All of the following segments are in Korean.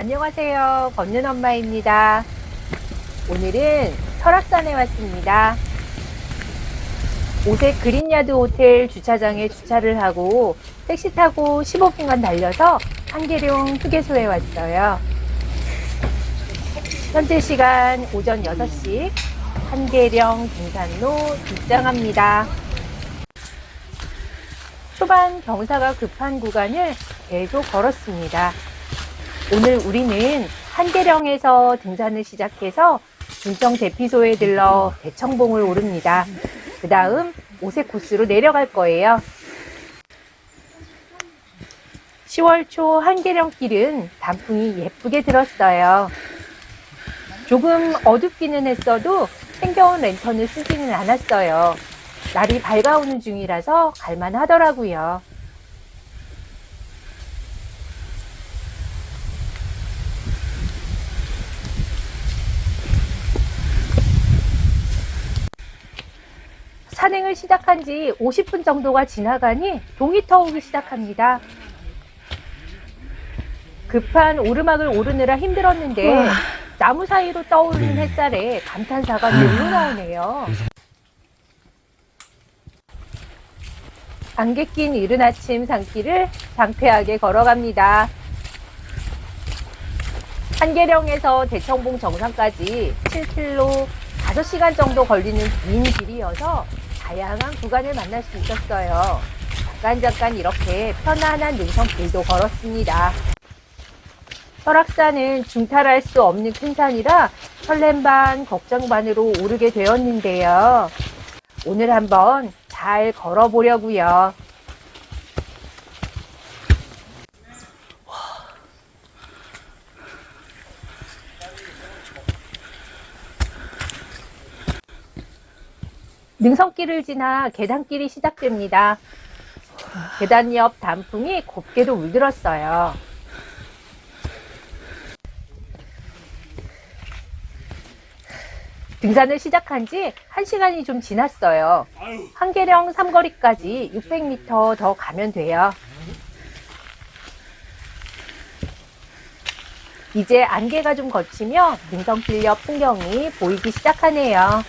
안녕하세요. 걷는 엄마입니다. 오늘은 설악산에 왔습니다. 오색 그린야드 호텔 주차장에 주차를 하고 택시 타고 15분간 달려서 한계룡 휴게소에 왔어요. 현재 시간 오전 6시 한계령 등산로 입장합니다. 초반 경사가 급한 구간을 계속 걸었습니다. 오늘 우리는 한계령에서 등산을 시작해서 중청 대피소에 들러 대청봉을 오릅니다. 그 다음 오색 코스로 내려갈 거예요. 10월 초 한계령 길은 단풍이 예쁘게 들었어요. 조금 어둡기는 했어도 챙겨온 랜턴을 쓰지는 않았어요. 날이 밝아오는 중이라서 갈만하더라고요. 산행을 시작한 지 50분 정도가 지나가니 동이 터오기 시작합니다. 급한 오르막을 오르느라 힘들었는데 나무 사이로 떠오르는 햇살에 감탄사가 늘로 나오네요. 안개 낀 이른 아침 산길을 상쾌하게 걸어갑니다. 한계령에서 대청봉 정상까지 7km 5시간 정도 걸리는 긴 길이어서 다양한 구간을 만날 수 있었어요. 잠깐 잠깐 이렇게 편안한 능선 길도 걸었습니다. 설악산은 중탈할 수 없는 큰 산이라 설렘 반 걱정 반으로 오르게 되었는데요. 오늘 한번 잘 걸어보려고요. 능선길을 지나 계단길이 시작됩니다. 계단 옆 단풍이 곱게도 물들었어요. 등산을 시작한 지 1시간이 좀 지났어요. 한계령 삼거리까지 600m 더 가면 돼요. 이제 안개가 좀 걷히며 능선길 옆 풍경이 보이기 시작하네요.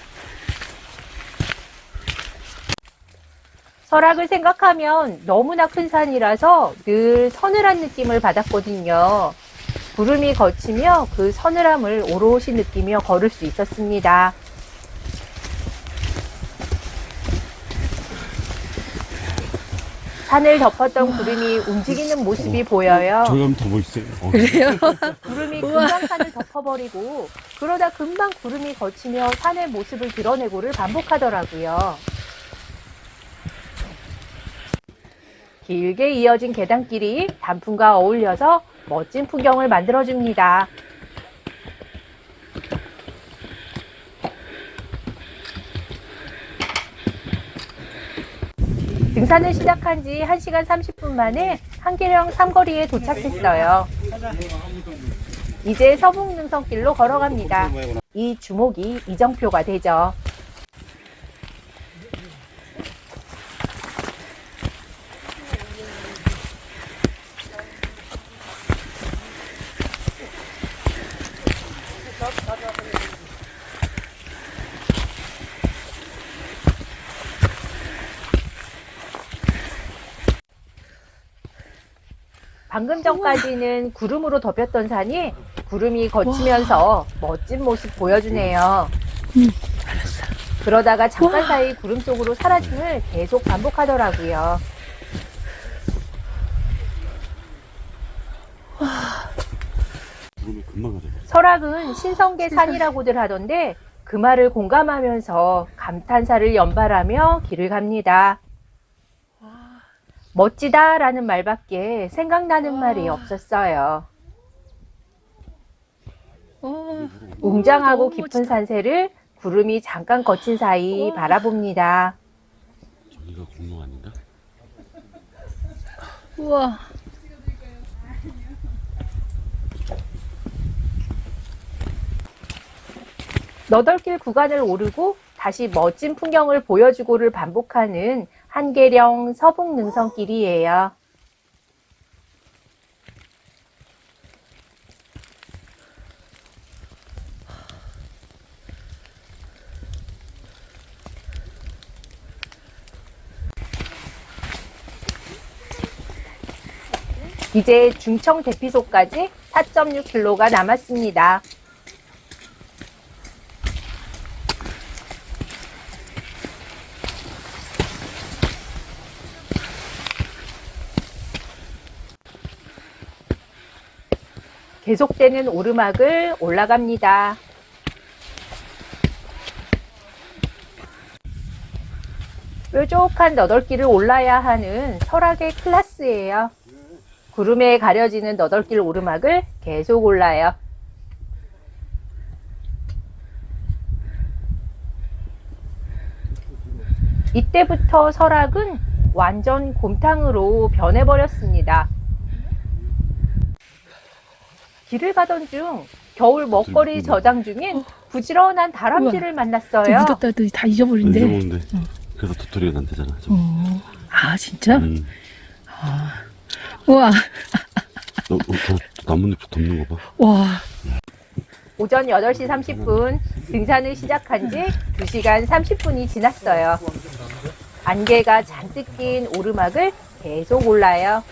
설악을 생각하면 너무나 큰 산이라서 늘 서늘한 느낌을 받았거든요. 구름이 걷히며 그 서늘함을 오롯이 느끼며 걸을 수 있었습니다. 산을 덮었던 구름이 움직이는 모습이 보여요. 저기 하면 더 멋있어요. 어, 구름이 금방 산을 덮어버리고 그러다 금방 구름이 걷히며 산의 모습을 드러내고를 반복하더라고요. 길게 이어진 계단길이 단풍과 어울려서 멋진 풍경을 만들어줍니다. 등산을 시작한 지 1시간 30분 만에 한계령 삼거리에 도착했어요. 이제 서북능선길로 걸어갑니다. 이 주목이 이정표가 되죠. 방금 전까지는 구름으로 덮였던 산이 구름이 걷히면서 멋진 모습 보여주네요. 그러다가 잠깐 사이 구름 속으로 사라짐을 계속 반복하더라고요. 구름이 금방 가져가. 설악은 신성계 산이라고들 하던데 그 말을 공감하면서 감탄사를 연발하며 길을 갑니다. 멋지다라는 말밖에 생각나는 말이 없었어요. 웅장하고 깊은 산세를 구름이 잠깐 거친 사이 바라봅니다. 저기가 공룡 아닌가? 우와. 너덜길 구간을 오르고 다시 멋진 풍경을 보여주고를 반복하는 한계령 서북능선길이에요. 이제 중청 대피소까지 4.6km가 남았습니다. 계속되는 오르막을 올라갑니다. 뾰족한 너덜길을 올라야 하는 설악의 클라스예요. 구름에 가려지는 너덜길 오르막을 계속 올라요. 이때부터 설악은 완전 곰탕으로 변해버렸습니다. 길을 가던 중 겨울 먹거리 저장 중인 부지런한 다람쥐를 좀 만났어요. 묻었다도 다 잊어버린대. 잊어먹는데. 그래서 도토리가 난대잖아. 저. 어. 아 진짜? 음. 우와 너, 어, 저, 저 나뭇잎 덮는 거 봐. 와 오전 8시 30분 등산을 시작한 지 2시간 30분이 지났어요. 안개가 잔뜩 낀 오르막을 계속 올라요.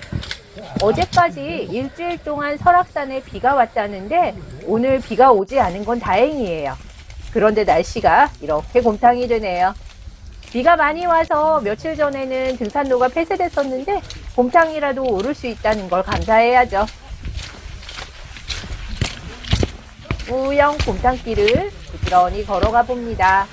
어제까지 일주일 동안 설악산에 비가 왔다는데 오늘 비가 오지 않은 건 다행이에요. 그런데 날씨가 이렇게 곰탕이 되네요. 비가 많이 와서 며칠 전에는 등산로가 폐쇄됐었는데 곰탕이라도 오를 수 있다는 걸 감사해야죠. 우영 곰탕길을 부지런히 걸어가 봅니다.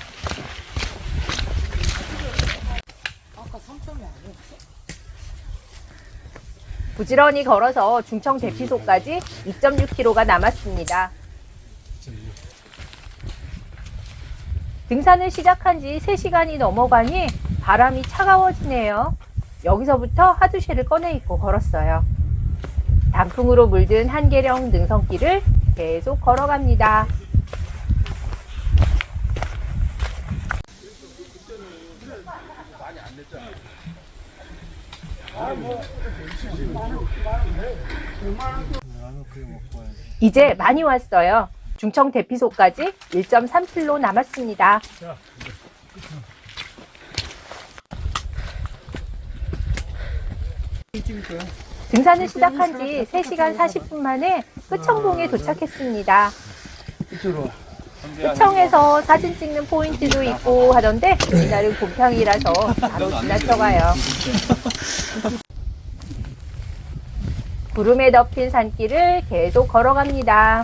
부지런히 걸어서 중청 대피소까지 2.6km가 남았습니다. 등산을 시작한 지 3시간이 넘어가니 바람이 차가워지네요. 여기서부터 하두쉐를 꺼내 입고 걸었어요. 단풍으로 물든 한계령 능선길을 계속 걸어갑니다. 이 제 많이 왔어요. 중청 대피소까지 1.3km 남았습니다. 등산을 시작한 지 3시간 40분 만에 끝청봉에 도착했습니다. 끝청에서 사진 찍는 포인트도 있고 하던데 이날은 곰탕이라서 바로 지나쳐가요. 구름에 덮인 산길을 계속 걸어갑니다.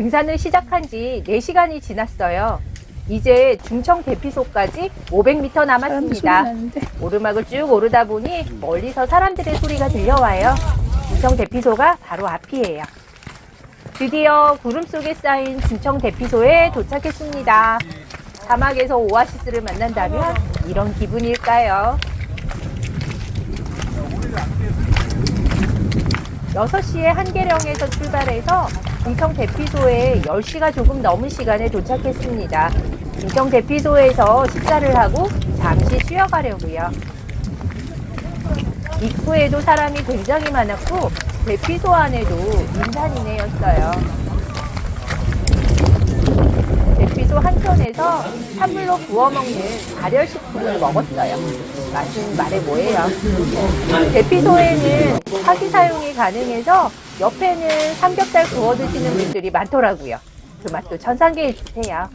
등산을 시작한 지 4시간이 지났어요. 이제 중청 대피소까지 500m 사람 소리 남았습니다. 오르막을 쭉 오르다 보니 멀리서 사람들의 소리가 들려와요. 중청 대피소가 바로 앞이에요. 드디어 구름 속에 쌓인 중청 대피소에 도착했습니다. 사막에서 오아시스를 만난다면 이런 기분일까요? 6시에 한계령에서 출발해서 중청 대피소에 10시가 조금 넘은 시간에 도착했습니다. 중청 대피소에서 식사를 하고 잠시 쉬어가려고요. 입구에도 사람이 굉장히 많았고 대피소 안에도 인산이네였어요. 대피소 한켠에서 찬물로 구워 먹는 발열식품을 먹었어요. 맛은 말해 뭐예요. 대피소에는 화기 사용이 가능해서 옆에는 삼겹살 구워 드시는 분들이 많더라고요. 그 맛도 천상계일 듯해요.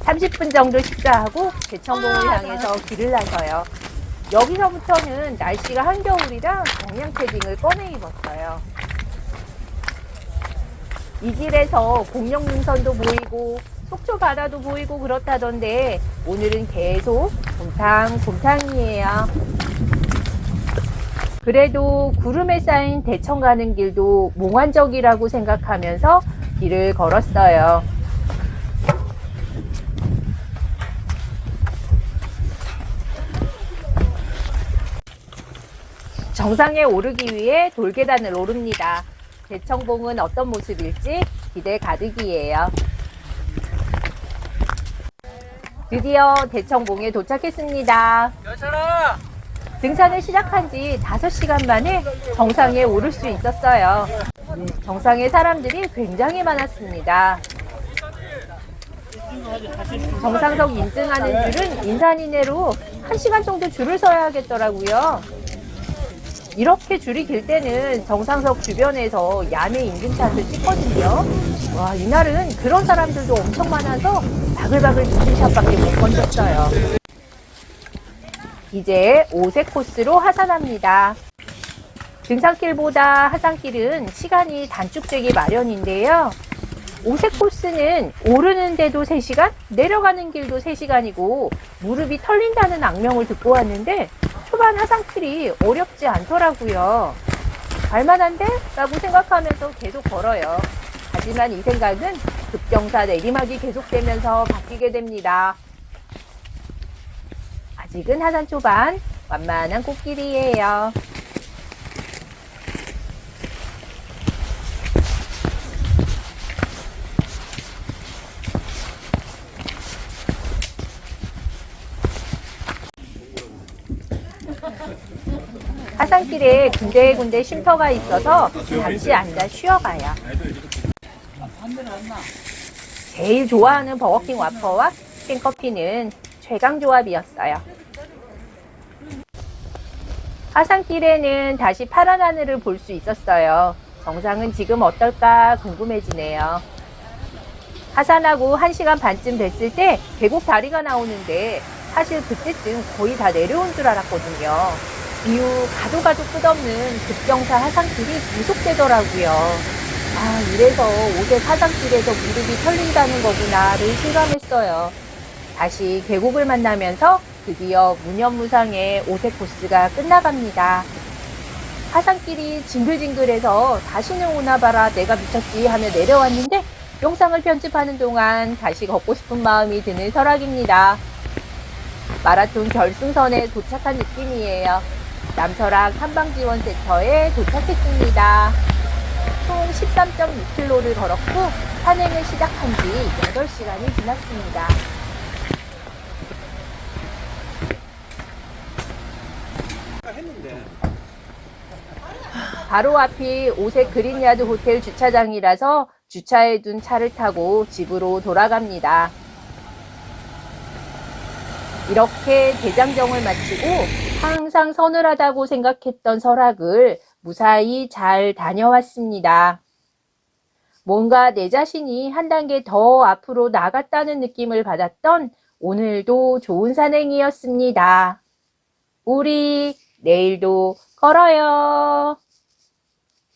30분 정도 식사하고 대청봉을 향해서 길을 나서요. 여기서부터는 날씨가 한겨울이라 정량 패딩을 꺼내 입었어요. 이 길에서 공룡 능선도 보이고 속초 바다도 보이고 그렇다던데 오늘은 계속 곰탕 곰탕이에요. 그래도 구름에 쌓인 대청 가는 길도 몽환적이라고 생각하면서 길을 걸었어요. 정상에 오르기 위해 돌계단을 오릅니다. 대청봉은 어떤 모습일지 기대 가득이에요. 드디어 대청봉에 도착했습니다. 등산을 시작한 지 5시간 만에 정상에 오를 수 있었어요. 정상에 사람들이 굉장히 많았습니다. 정상석 인증하는 줄은 인산인해로 1시간 정도 줄을 서야 하겠더라고요. 이렇게 줄이 길 때는 정상석 주변에서 야매 인증샷을 찍거든요. 와, 이날은 그런 사람들도 엄청 많아서 바글바글 인증샷밖에 못 건졌어요. 이제 오색 코스로 하산합니다. 등산길보다 하산길은 시간이 단축되기 마련인데요. 오색 코스는 오르는데도 3시간, 내려가는 길도 3시간이고 무릎이 털린다는 악명을 듣고 왔는데 초반 하산길이 어렵지 않더라고요. 갈만한데? 라고 생각하면서 계속 걸어요. 하지만 이 생각은 급경사 내리막이 계속되면서 바뀌게 됩니다. 아직은 하산 초반, 완만한 꽃길이에요. 하산길에 군데군데 쉼터가 있어서 잠시 앉아 쉬어가요. 제일 좋아하는 버거킹 와퍼와 캔커피는 최강 조합이었어요. 하산길에는 다시 파란 하늘을 볼 수 있었어요. 정상은 지금 어떨까 궁금해지네요. 하산하고 1시간 반쯤 됐을 때 계곡 다리가 나오는데 사실 그때쯤 거의 다 내려온 줄 알았거든요. 이후 가도 가도 끝없는 급경사 하산길이 계속되더라고요. 아, 이래서 오색 하산길에서 무릎이 털린다는 거구나를 실감했어요. 다시 계곡을 만나면서 드디어 무념무상의 오색 코스가 끝나갑니다. 하산길이 징글징글해서 다시는 오나 봐라 내가 미쳤지 하며 내려왔는데 영상을 편집하는 동안 다시 걷고 싶은 마음이 드는 설악입니다. 마라톤 결승선에 도착한 느낌이에요. 남설악 한방지원센터에 도착했습니다. 총 13.6km를 걸었고 산행을 시작한 지 8시간이 지났습니다. 바로 앞이 오색 그린야드 호텔 주차장이라서 주차해둔 차를 타고 집으로 돌아갑니다. 이렇게 대장정을 마치고 항상 서늘하다고 생각했던 설악을 무사히 잘 다녀왔습니다. 뭔가 내 자신이 한 단계 더 앞으로 나갔다는 느낌을 받았던 오늘도 좋은 산행이었습니다. 우리 내일도 걸어요.